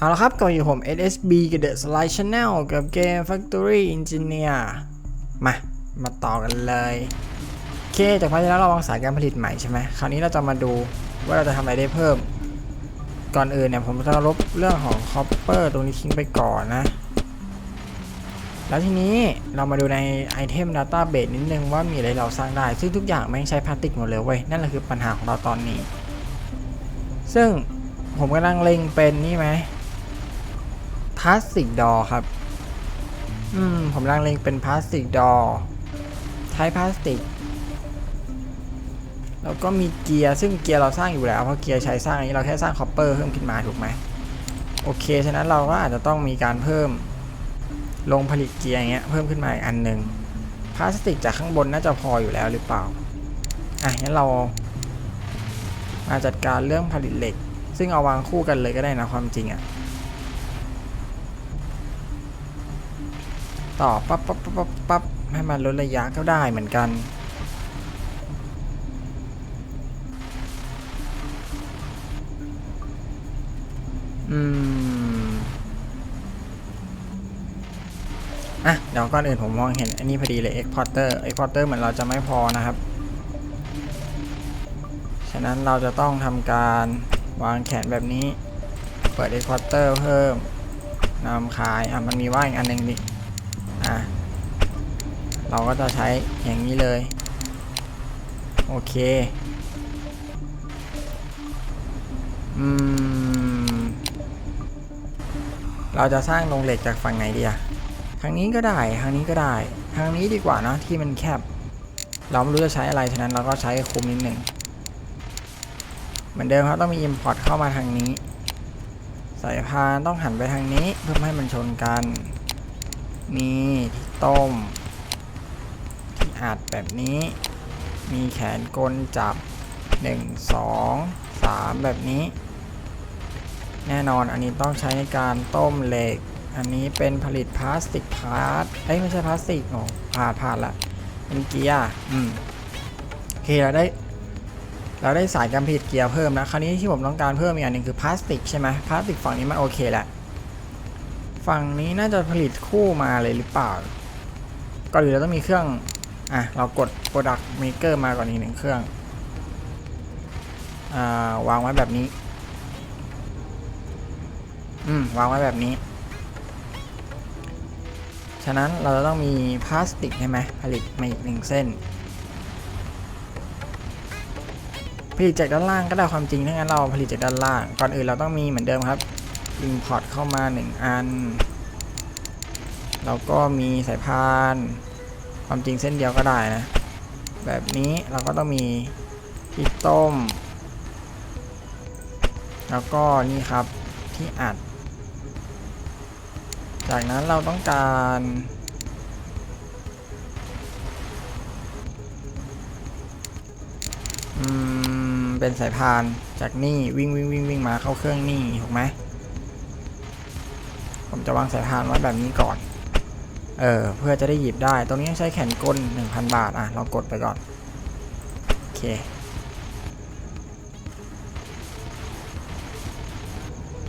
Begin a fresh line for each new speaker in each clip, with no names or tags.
เอาละครับก็อยู่ผม SSB กับ The Slide Channel กับเกม Factory Engineer มา มาต่อกันเลยโอเคจากพาร์ทที่แล้วเราวางสายการผลิตใหม่ใช่ไหมคราวนี้เราจะมาดูว่าเราจะทำอะไรได้เพิ่ม ก่อนอื่นเนี่ยผมจะลบเรื่องของ copper ตรงนี้ทิ้งไปก่อนนะ แล้วทีนี้เรามาดูในไอเทม Database นิดนึงว่ามีอะไรเราสร้างได้ ซึ่งทุกอย่างแม่ใช้พลาสติกหมดเลยเว้ย นั่นแหละคือปัญหาของเราตอนนี้ ซึ่งผมกำลังเล็งเป็นนี่ไหม พลาสติกดอครับ อืม ผมกำลังเลงเป็นพลาสติกดอใช้พลาสติก แล้วก็มีเกียร์ ซึ่งเกียร์เราสร้างอยู่แล้ว เพราะเกียร์ใช้สร้างอันนี้เราแค่สร้างคอปเปอร์เพิ่มขึ้นมาถูกไหม โอเค ฉะนั้นเราก็อาจจะต้องมีการเพิ่มลงผลิตเกียร์อย่างเงี้ยเพิ่มขึ้นมาอีกอันหนึ่งพลาสติกจากข้างบนน่าจะพออยู่แล้วหรือเปล่า อะงั้นเรามาจัดการเรื่องผลิตเหล็ก ซึ่งเอาวางคู่กันเลยก็ได้นะความจริงอะ่ะ ต่อปั๊บปั๊บปั๊บปั๊บปั๊บให้มันลดระยะก็ได้เหมือนกันอืมอะเดี๋ยวก่อนอื่นผมมองเห็นอันนี้พอดีเลย exporter exporter เหมือนเราจะไม่พอนะครับ ฉะนั้นเราจะต้องทำการวางแขนแบบนี้ เปิด exporter เพิ่มนำขาย อะ มันมีว่าอีกอันหนึ่งดิอ่ เราก็จะใช้อย่างนี้เลย โอเค อืม เราจะสร้างโรงเหล็กจากฝั่งไหนดีอะทางนี้ก็ได้ ทางนี้ก็ได้ ทางนี้ดีกว่าเนะที่มันแคบ เราไม่รู้จะใช้อะไร ฉะนั้นเราก็ใช้คุมนิดหนึ่ง เหมือนเดิมครับต้องมี import เข้ามาทางนี้ สายพานต้องหันไปทางนี้เพื่อให้มันชนกันมีที่ต้ม อัดแบบนี้ มีแขนกลจับ 1 2 3 แบบนี้ แน่นอนอันนี้ต้องใช้ในการต้มเหล็ก อันนี้เป็นผลิตพลาสติกพาร์ทเอ้ยไม่ใช่พลาสติกโอ้พาดพาดละเป็นเกียร์อืมโอเคเราได้เราได้สายการผลิตเกียร์เพิ่มนะคราวนี้ที่ผมต้องการเพิ่มอีกอันหนึ่งคือพลาสติกใช่ไหมพลาสติกฝั่งนี้มันโอเคแหละฝั่งนี้น่าจะผลิตคู่มาเลยหรือเปล่าก่อนอื่นเราต้องมีเครื่อง อะ เรากด Product Maker มาก่อนอีกหนึ่งเครื่อง อ่า วางไว้แบบนี้ อืม วางไว้แบบนี้ ฉะนั้นเราจะต้องมีพลาสติกใช่ไหมผลิตมาอีกหนึ่งเส้นผลิตจากด้านล่างก็ได้ความจริงถ้างั้นเราผลิตจากด้านล่าง ก่อนอื่นเราต้องมีเหมือนเดิมครับ import เข้ามา 1 อัน แล้วก็มีสายพาน ความจริงเส้นเดียวก็ได้นะ แบบนี้เราก็ต้องมีที่ต้ม แล้วก็นี่ครับที่อัด จากนั้นเราต้องการอืมเป็นสายพานจากนี่วิ่งวิ่งวิ่งวิ่งมาเข้าเครื่องนี่ถูกไหมผมจะวางสายพานไว้แบบนี้ก่อน เออเพื่อจะได้หยิบได้ ตรงนี้ต้องใช้แขนกล1,000 บาท อะ เรากดไปก่อน โอเค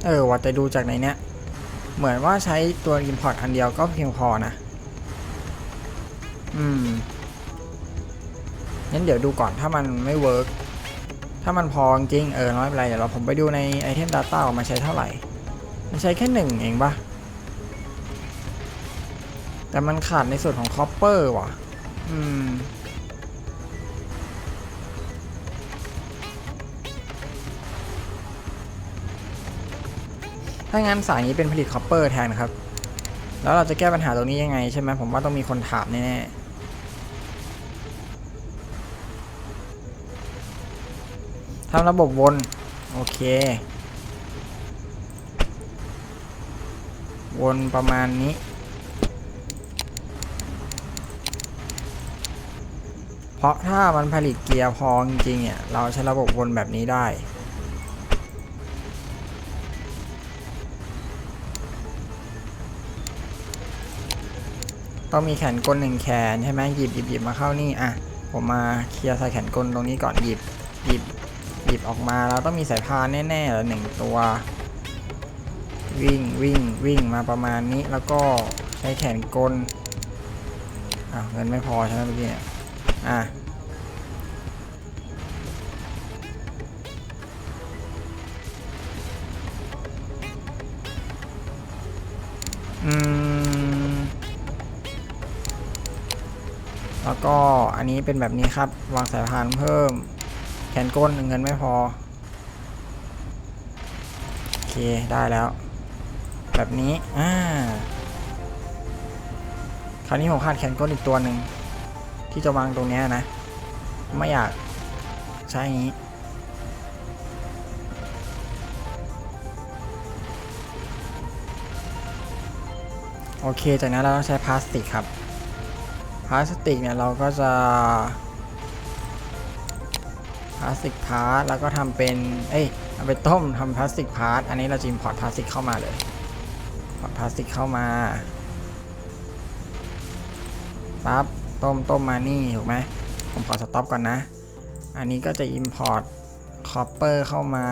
เออว่าจะดูจากในเนี้ย เหมือนว่าใช้ตัว import อันเดียวก็เพียงพอนะ อืม งั้นเดี๋ยวดูก่อนถ้ามันไม่เวิร์กถ้ามันพอจริง เออน้อยเป็นไร เดี๋ยวเราผมไปดูในไอเทม Data ออกมาใช้เท่าไหร่ มันใช้แค่หนึ่งเองปะ แต่มันขาดในส่วนของ copper ว่ะ อืม ถ้างั้นสายนี้เป็นผลิต copper แทนครับ แล้วเราจะแก้ปัญหาตรงนี้ยังไงใช่ไหมผมว่าต้องมีคนถามแน่ๆทำระบบวน โอเค วนประมาณนี้ เพราะถ้ามันผลิตเกียร์พอจริงๆเนี่ยเราใช้ระบบวนแบบนี้ได้ ต้องมีแขนกลหนึ่งแขนใช่ไหมหยิบหยิบหยิบมาเข้านี่อะผมมาเคลียร์ใส่แขนกลตรงนี้ก่อนหยิบหยิบหยิบออกมาเราต้องมีสายพานแน่ๆละหนึ่งตัว วิ่งวิ่งวิ่งมาประมาณนี้แล้วก็ใช้แขนกลอะเงินไม่พอใช่ไหมเมื่อกี้ อะอืม แล้วก็อันนี้เป็นแบบนี้ครับ วางสายพานเพิ่ม แขนก้นเงินไม่พอ โอเค ได้แล้ว แบบนี้ อ่า คราวนี้ผมขาดแขนก้นอีกตัวหนึ่ง ที่จะวางตรงนี้นะ ไม่อยากใช้อย่างนี้ โอเค จากนั้นเราต้องใช้พลาสติกครับ พลาสติกเนี่ยเราก็จะพลาสติกพาร์ทแล้วก็ทำเป็น เอ้ยเอาไปต้มทำพลาสติกพาร์ทอันนี้เราจะอิมพอร์ตพลาสติกเข้ามาเลยพอร์ตพลาสติกเข้ามาปั๊บ ต้มต้มมานี่ถูกไหมผมขอสต็อปก่อนนะ อันนี้ก็จะ Import Copper เข้ามา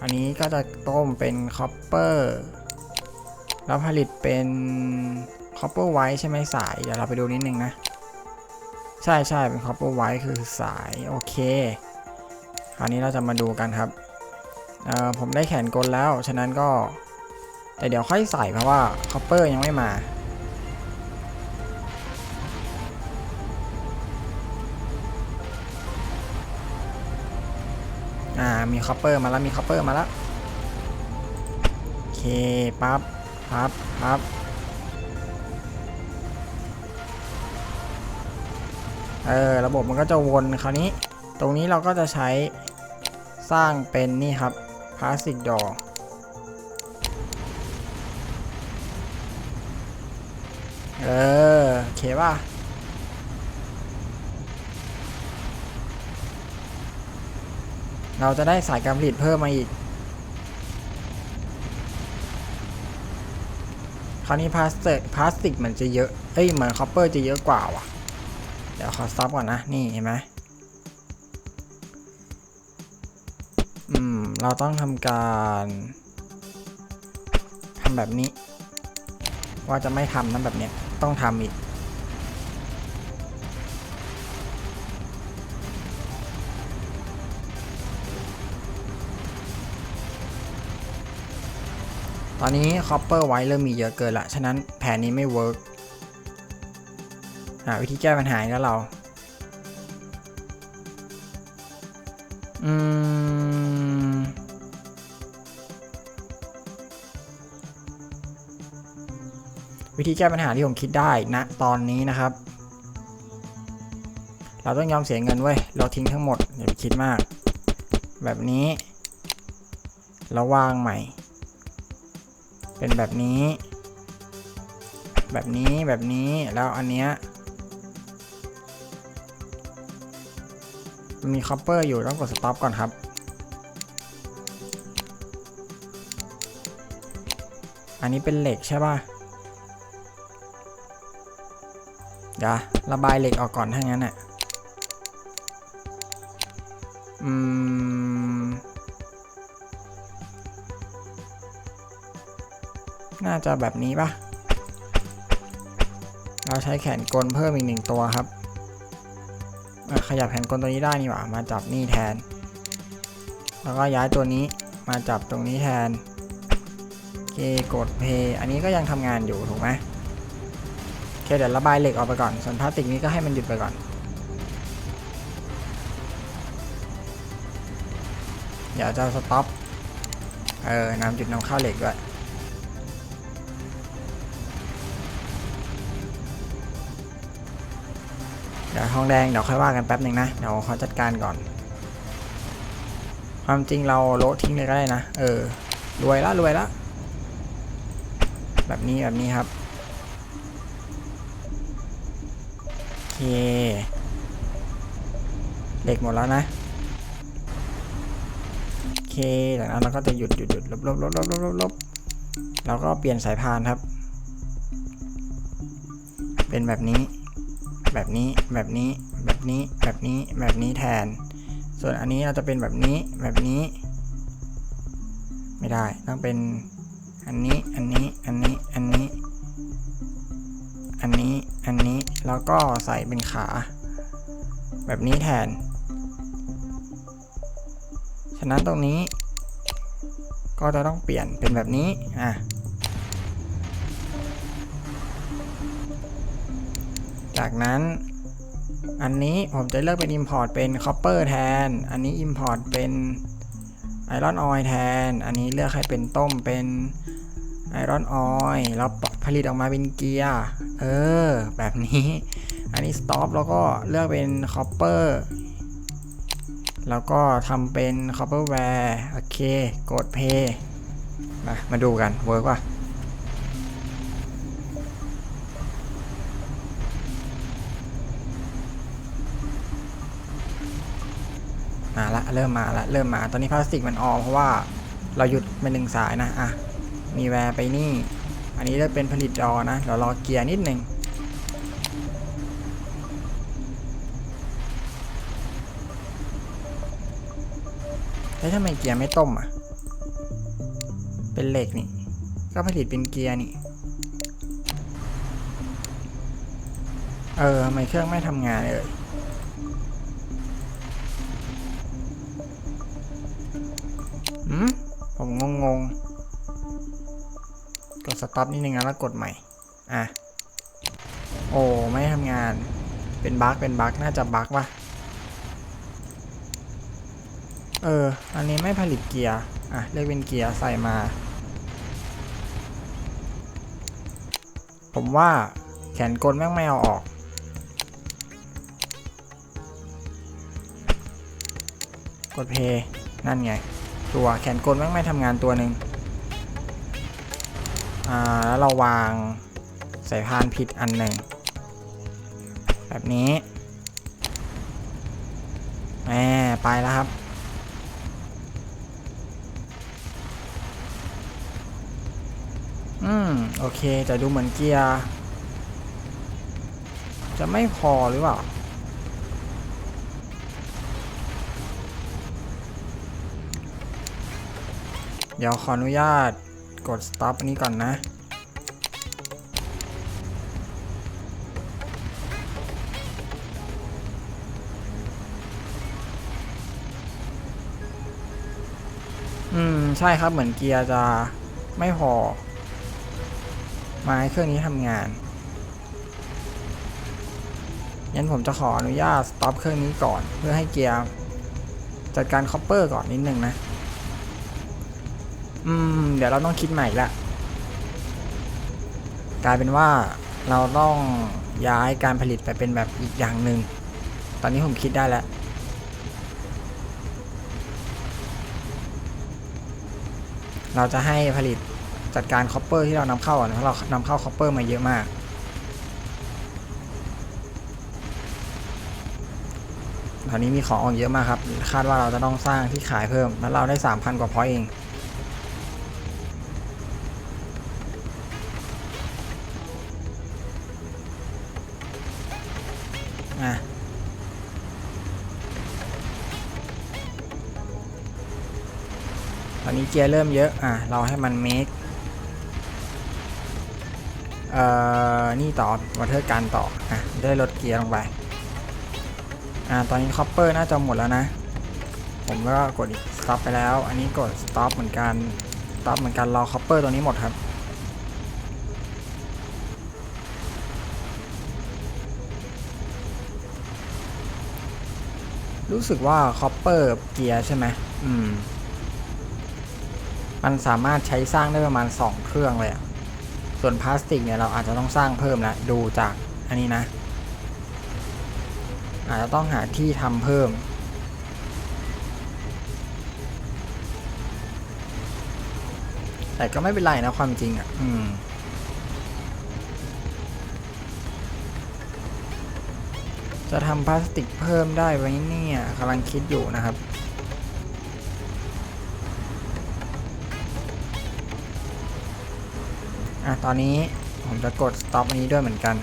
อันนี้ก็จะต้มเป็น Copper แล้วผลิตเป็น copper white ใช่ไหมสาย เดี๋ยวเราไปดูนิดนึงนะ ใช่ใช่เป็น copper white คือสาย โอเค คราวนี้เราจะมาดูกันครับเอ่อผมได้แขนกลแล้ว ฉะนั้นก็ แต่เดี๋ยวค่อยใส่เพราะว่า copper ยังไม่มา อ่ามี copper มาแล้วมี copper มาแล้วโอเคปั๊บปั๊บปั๊บเออระบบมันก็จะวนคราวนี้ ตรงนี้เราก็จะใช้สร้างเป็นนี่ครับพลาสติกดอเออโอเคป่ะ เราจะได้สายการผลิตเพิ่มมาอีก คราวนี้พลาสติกพลาสติกมันจะเยอะ เอ้ยเหมือนคอปเปอร์จะเยอะกว่าว่ะ เดี๋ยวขอซับก่อนนะ นี่เห็นไหมอืม เราต้องทำการทำแบบนี้ ว่าจะไม่ทำนั้นแบบเนี้ย ต้องทำอีก ตอนนี้คอปเปอร์ไว้เริ่มมีเยอะเกินละ ฉะนั้นแผนนี้ไม่เวิร์กหาวิธีแก้ปัญหาแล้วเรา อืม วิธีแก้ปัญหาที่ผมคิดได้นะตอนนี้นะครับ เราต้องยอมเสียเงินเว้ย เราทิ้งทั้งหมดอย่าไปคิดมาก แบบนี้เราวางใหม่ เป็นแบบนี้ แบบนี้แบบนี้แล้วอันเนี้ยมีคอปเปอร์อยู่ต้องกดสต็อปก่อนครับ อันนี้เป็นเหล็กใช่ป่ะเดี๋ยวระบายเหล็กออกก่อนถ้างั้นอะ อืม น่าจะแบบนี้ปะเราใช้แขนกลเพิ่มอีกหนึ่งตัวครับขยับแขนกลตัวนี้ได้นี่หว่ามาจับนี่แทน แล้วก็ย้ายตัวนี้มาจับตรงนี้แทนเคกดเพย์อันนี้ก็ยังทำงานอยู่ถูกไหมเคเดี๋ยวระบายเหล็กออกไปก่อน ส่วนพลาสติกนี้ก็ให้มันหยุดไปก่อนเดี๋ยวจะสต็อป เออน้ำจุดน้ำเข้าเหล็กด้วย ดี๋ยวทองแดงเดี๋ยวค่อยว่ากันแป๊บหนึ่งนะเดี๋ยวขอจัดการก่อน ความจริงเราโละทิ้งเลยก็ได้นะ เออรวยละรวยละแบบนี้แบบนี้ครับโอเคเหล็กหมดแล้วนะโอเคจากนั้นเราก็จะหยุดหยุดหยุดลบลบลบลบลบลบลบเราก็เปลี่ยนสายพานครับ เป็นแบบนี้ แบบนี้แบบนี้แบบนี้แบบนี้แบบนี้แทน ส่วนอันนี้เราจะเป็นแบบนี้แบบนี้ ไม่ได้ต้องเป็นอันนี้อันนี้อันนี้อันนี้ อันนี้อันนี้แล้วก็ใส่เป็นขา แบบนี้แทน ฉะนั้นตรงนี้ ก็จะต้องเปลี่ยนเป็นแบบนี้อะ จากนั้นอันนี้ผมจะเลือกเป็น Import เป็น Copper แทน อันนี้ Import เป็น Iron Oil แทน อันนี้เลือกให้เป็นต้มเป็น Iron Oil แล้วผลิตออกมาเป็นเกียร์ เออ แบบนี้ อันนี้ Stop แล้วก็เลือกเป็น Copper แล้วก็ทำเป็น Copperware โอเค กด Pay มามาดูกันเวิร์กป่ะ มาละเริ่มมาละเริ่มมา ตอนนี้พลาสติกมันออมเพราะว่าเราหยุดเป็นหนึ่งสายนะอะมีแวร์ไปนี่ อันนี้จะเป็นผลิตดอนะเดี๋ยวรอเกียร์นิดหนึ่งแล้วทำไมเกียร์ไม่ต้มอะ เป็นเหล็กนี่ ก็ผลิตเป็นเกียร์นี่ เออทำไมเครื่องไม่ทำงานเลย ผมงงงๆกดสต็อปนิดนึงนแล้วกดใหม่ อะ โอ้ ไม่ทำงาน เป็นบั๊กเป็นบั๊กน่าจะบั๊กวะเออ อันนี้ไม่ผลิตเกียร์ อะเลือกเป็นเกียร์ใส่มา ผมว่าแขนกลแม่งไม่เอาออก กดเพย์นั่นไง ตัวแขนกลแม่งไม่ทำงานตัวหนึ่งอ่าแล้วเราวางสายพานผิดอันหนึ่ง แบบนี้แหมไปแล้วครับ อืม โอเคจะดูเหมือนเกียร์ จะไม่พอหรือเปล่า เดี๋ยวขออนุญาตกด stop อันนี้ก่อนนะ อืม ใช่ครับเหมือนเกียร์จะไม่พอ มาให้เครื่องนี้ทำงาน งั้นผมจะขออนุญาต stop เครื่องนี้ก่อน เพื่อให้เกียร์จัดการ copper ก่อนนิดนึงนะ อืม เดี๋ยวเราต้องคิดใหม่ละกลายเป็นว่าเราต้องย้ายการผลิตไปเป็นแบบอีกอย่างหนึ่ง ตอนนี้ผมคิดได้แล้ว เราจะให้ผลิตจัดการคอปเปอร์ที่เรานำเข้าอะเพราะเรานำเข้าคอปเปอร์มาเยอะมาก ตอนนี้มีของออกเยอะมากครับ คาดว่าเราจะต้องสร้างที่ขายเพิ่ม แล้วเราได้ 3,000 กว่าพอยเอง นี้เกียร์เริ่มเยอะ อะ เราให้มันเมคเอ่อ นี่ต่อวัตเทอร์การต่อ อะ ได้ลดเกียร์ลงไป อ่า ตอนนี้คอปเปอร์น่าจะหมดแล้วนะ ผมก็กดอีก stop ไปแล้ว อันนี้กด stop เหมือนกัน stop เหมือนกันรอคอปเปอร์ตัวนี้หมดครับรู้สึกว่าคอปเปอร์เกียร์ใช่ไหมอืม มันสามารถใช้สร้างได้ประมาณ 2 เครื่องเลยอะส่วนพลาสติกเนี่ยเราอาจจะต้องสร้างเพิ่มล้วดูจากอันนี้นะ อาจจะต้องหาที่ทำเพิ่ม แต่ก็ไม่เป็นไรนะความจริงอะ อืมจะทำพลาสติกเพิ่มได้ไหมเนี่ยกำลังคิดอยู่นะครับ อะตอนนี้ผมจะกด stop อันนี้ด้วยเหมือนกัน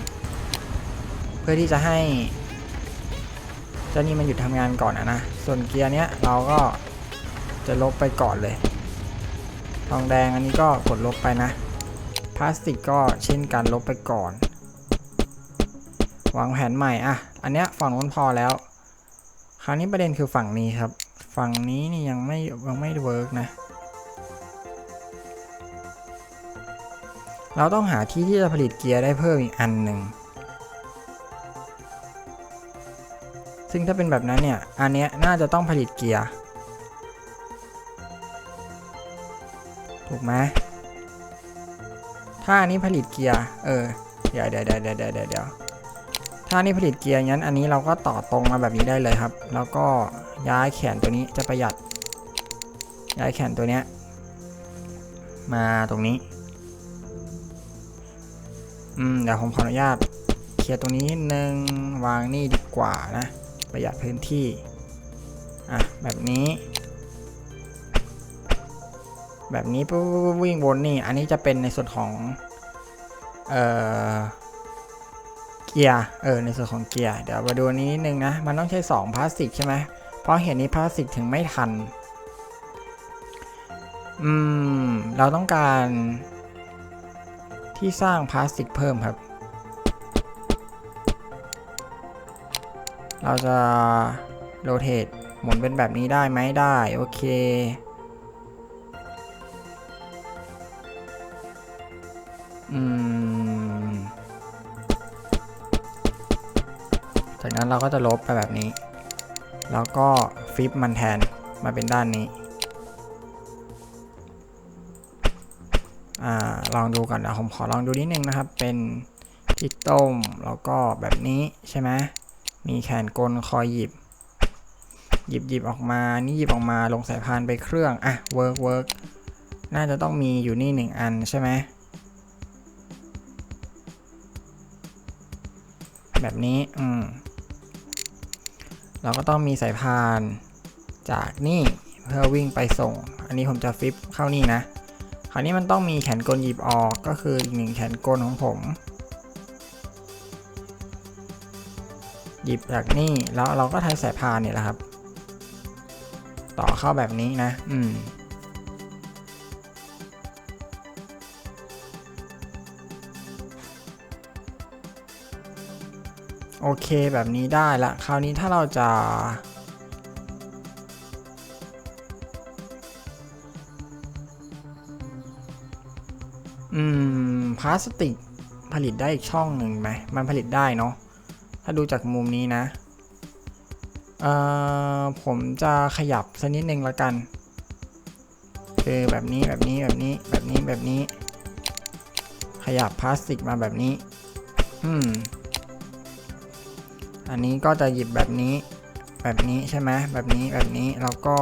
เพื่อที่จะให้เจ้านี่มันหยุดทำงานก่อนอะนะ ส่วนเกียร์เนี้ยเราก็จะลบไปก่อนเลย ทองแดงอันนี้ก็กดลบไปนะ พลาสติกก็เช่นกันลบไปก่อน วางแผนใหม่อะ อันเนี้ยฝั่งนู้นพอแล้ว คราวนี้ประเด็นคือฝั่งนี้ครับ ฝั่งนี้นี่ยังไม่ยังไม่เวิร์กนะ เราต้องหาที่ที่จะผลิตเกียร์ได้เพิ่มอีกอันหนึ่ง ซึ่งถ้าเป็นแบบนั้นเนี่ย อันเนี้ยน่าจะต้องผลิตเกียร์ ถูกไหมถ้าอันนี้ผลิตเกียร์ เออ เดี๋ยวเดี๋ยวเดี๋ยวเดี๋ยวเดี๋ยวเดี๋ยวถ้าอันนี้ผลิตเกียร์งั้นอันนี้เราก็ต่อตรงมาแบบนี้ได้เลยครับ แล้วก็ย้ายแขนตัวนี้จะประหยัด ย้ายแขนตัวเนี้ยมาตรงนี้ อืมเดี๋ยวผมขออนุญาตเคลียร์ตรงนี้นิดนึงวางนี่ดีกว่านะ ประหยัดพื้นที่อะแบบนี้ แบบนี้ปุ๊บวิ่งวนนี่ อันนี้จะเป็นในส่วนของ เอ่อเกียร์เออในส่วนของเกียร์เดี๋ยวมาดูนนี้นิดนึงนะ มันต้องใช้2พลาสติกใช่ไหมเพราะเหตุนี้พลาสติกถึงไม่ทัน อืม เราต้องการ ที่สร้างพลาสติกเพิ่มครับ เราจะโรเตทหมุนเป็นแบบนี้ได้ไหมได้ โอเค อืม จากนั้นเราก็จะลบไปแบบนี้ แล้วก็ฟลิปมันแทนมาเป็นด้านนี้ อลองดูก่อนนะผมขอลองดูนิดนึงนะครับ เป็นพริกต้มแล้วก็แบบนี้ใช่ไหมมีแขนกลคอยหยิบ หยิบหยิบออกมานี่หยิบออกมาลงสายพานไปเครื่องอะเวิร์กเวิร์กน่าจะต้องมีอยู่นี่หนึ่งอันใช่ไหมแบบนี้อืมเราก็ต้องมีสายพานจากนี่เพื่อวิ่งไปส่ง อันนี้ผมจะฟิปเข้านี่นะ ราวนี้มันต้องมีแขนกลหยิบออกก็คืออีกหนึ่งแขนกลของผม หยิบจากนี่แล้วเราก็ใช้สายพานเนี่ยแหละครับ ต่อเข้าแบบนี้นะ อืมโอเคแบบนี้ได้ละ คราวนี้ถ้าเราจะ อืมพลาสติกผลิตได้อีกช่องหนึ่งไหมมันผลิตได้เนาะถ้าดูจากมุมนี้นะเอ่อผมจะขยับสักนิดนึงละกันคือแบบนี้แบบนี้แบบนี้แบบนี้แบบนี้ ขยับพลาสติกมาแบบนี้ อืม อันนี้ก็จะหยิบแบบนี้ แบบนี้ใช่ไหมแบบนี้แบบนี้แล้วก็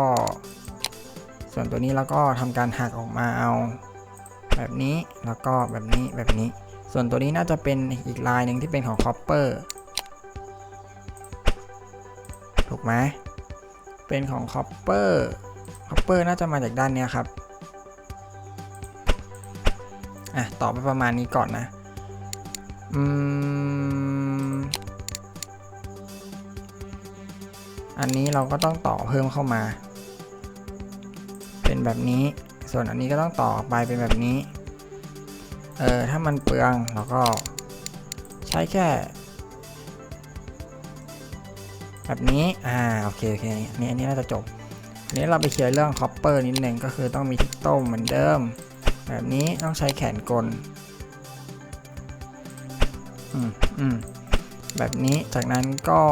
ส่วนตัวนี้เราก็ทำการหักออกมาเอา แบบนี้แล้วก็แบบนี้แบบนี้ ส่วนตัวนี้น่าจะเป็นอีกลายหนึ่งที่เป็นของคอปเปอร์ถูกไหมเป็นของคอปเปอร์คอปเปอร์น่าจะมาจากด้านนี้ครับอะต่อไปประมาณนี้ก่อนนะอืมอันนี้เราก็ต้องต่อเพิ่มเข้ามา เป็นแบบนี้ ส่วนอันนี้ก็ต้องต่อไปเป็นแบบนี้ เออถ้ามันเปลืองเราก็ใช้แค่ แบบนี้อ่าโอเคโอเคนนี้อันนี้น่าจะจบอันนี้เราไปเคลียร์เรื่องคอปเปอร์นิดหนึ่งก็คือต้องมีทิกต้มเหมือนเดิม แบบนี้ต้องใช้แขนกลอืมอืมแบบนี้จากนั้นก็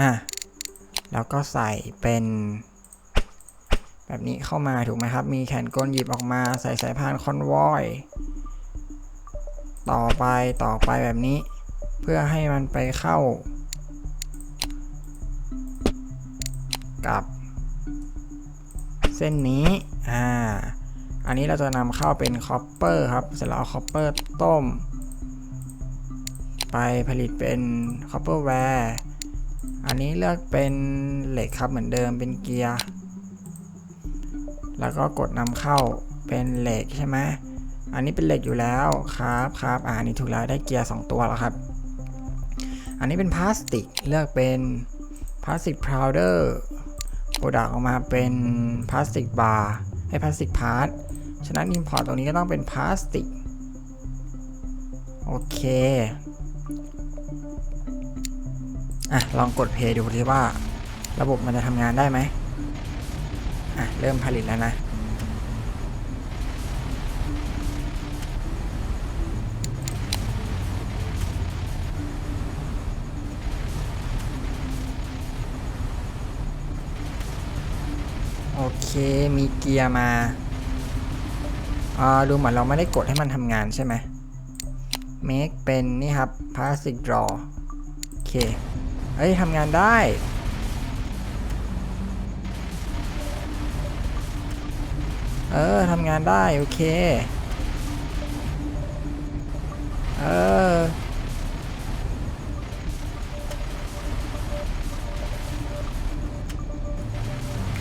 อะแล้วก็ใส่เป็น แบบนี้เข้ามาถูกไหมครับ มีแขนกลหยิบออกมาใส่สายพานคอนวอย ต่อไปต่อไปแบบนี้ เพื่อให้มันไปเข้า กับเส้นนี้ อ่า อันนี้เราจะนำเข้าเป็นคอปเปอร์ครับ เสร็จแล้วเอาคอปเปอร์ต้ม ไปผลิตเป็นคอปเปอร์แวร์ อันนี้เลือกเป็นเหล็กครับเหมือนเดิมเป็นเกียร์ แล้วก็กดนำเข้าเป็นเหล็กใช่ไหมอันนี้เป็นเหล็กอยู่แล้วครับครับอ่าอันนี้ถูกแล้วได้เกียร์ 2 ตัวแล้วครับ อันนี้เป็นพลาสติกเลือกเป็นพลาสติกพาวเดอร์โปรดักออกมาเป็นพลาสติกบาร์ไอ้พลาสติกพาร์ทฉะนั้น import ตรงนี้ก็ต้องเป็นพลาสติกโอเคอะลองกดเพย์ดูที่ว่าระบบมันจะทำงานได้ไหม อะ เริ่มผลิตแล้วนะ โอเคมีเกียร์มาอ่าดูเหมือนเราไม่ได้กดให้มันทำงานใช่ไหม make เป็นนี่ครับ plastic draw โอเค เฮ้ยทำงานได้ เออทำงานได้ โอเค เออ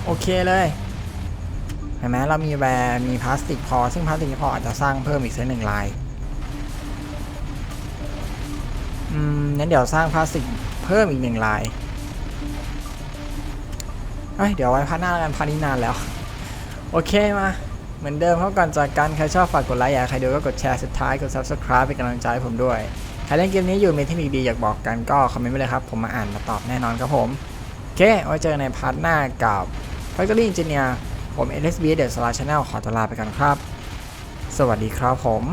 โอเคเลยเห็นไหมเรามีแวร์มีพลาสติกพอ ซึ่งพลาสติกพออาจจะสร้างเพิ่มอีกสักหนึ่งลาย อืมงั้นเดี๋ยวสร้างพลาสติกเพิ่มอีกหนึ่งลายเอ้ยเดี๋ยวไว้พัดหน้าแล้วกันพัดนี้นานแล้ว โอเคมา เหมือนเดิมเขาก่อนจากกันใครชอบฝากกดไลค์อยากใครดูก็กดแชร์สุดท้ายกด subscribe เป็นกำลังใจให้ผมด้วย ใครเล่นเกมนี้อยู่มีเทคนิคดีอยากบอกกันก็คอมเมนต์ไปเลยครับ ผมมาอ่านมาตอบแน่นอนครับผม โอเค ไว้เจอกันในพาร์ทหน้ากับ Factory Engineer ผม LSB เดอะสลาชแนลขอตัวลาไปก่อนครับ สวัสดีครับผม